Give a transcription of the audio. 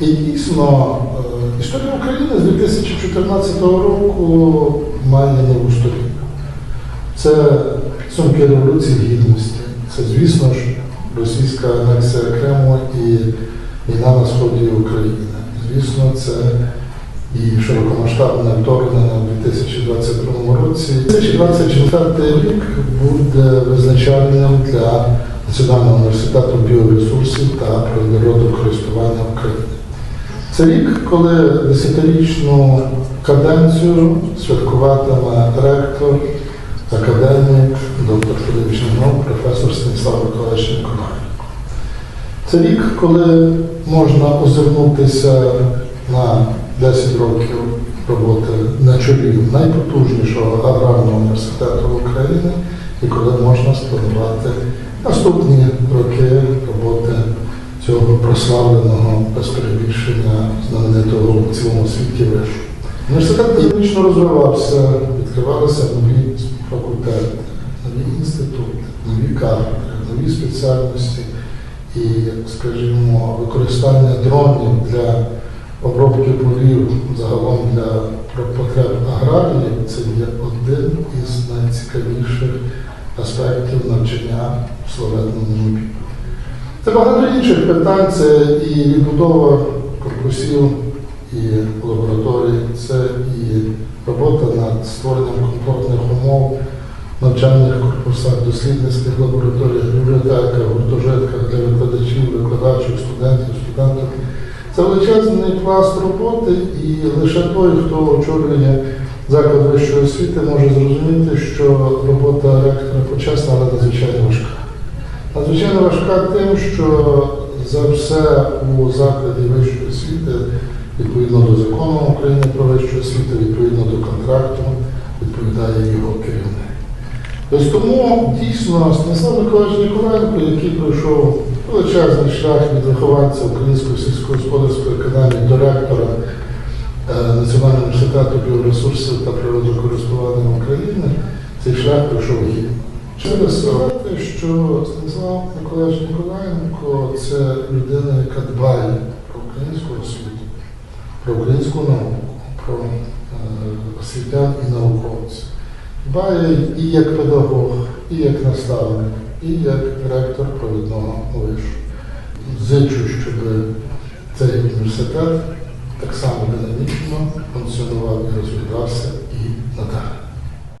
І дійсно, е, історія України з 2014 року має нову сторінку. Це підсумки Революції Гідності. Це, звісно ж, російська анексія Криму і війна на сході України. Звісно, це і широкомасштабне вторгнення у 2022 році. 2024 рік буде визначальним для Національного університету біоресурсів та природокористування України. Це рік, коли десятирічну каденцію святкуватиме ректор, академік, доктор філологічних наук, професор Станіслав Миколаївич Николаєв. Це рік, коли можна озирнутися на 10 років роботи на чолі найпотужнішого аграрного університету України і коли можна спланувати наступні роки прославленого без перебільшення знаменитого у цілому світі вишу. Університет динамічно розвивався, відкривалися нові факультети, нові інститути, нові кафедри, нові спеціальності і, скажімо, використання дронів для обробки полів загалом для потреб аграріїв це є один із найцікавіших аспектів навчання в славетному НУПІ. Це багато інших питань, це і відбудова корпусів, і лабораторій, це і робота над створенням комфортних умов навчальних корпусах, дослідницьких лабораторіях, бібліотеках, гуртожитках для викладачів, викладачів, студентів, студенток. Це величезний пласт роботи, і лише той, хто очолює заклад вищої освіти, може зрозуміти, що робота ректора почесна, але надзвичайно важка. Надзвичайно важка тим, що за все у закладі вищої освіти, відповідно до закону України про вищу освіту, відповідно до контракту, відповідає його керівник. Ось тому дійсно Станіслав Миколаївич Ніколаєнко, який пройшов величезний шлях від вихованця Української сільськогосподарської академії до ректора е, Національного університету біоресурсів та природокористування України, цей шлях пройшов гідно. Через сказати, що Станіслав Миколаївич Ніколаєнко це людина, яка дбає про українську освіту, про українську науку, про е, освітян і науковців. Дбає і як педагог, і як наставник, і як ректор провідного вишу. Зичу, щоб цей університет так само динамічно функціонував і розвивався і надалі.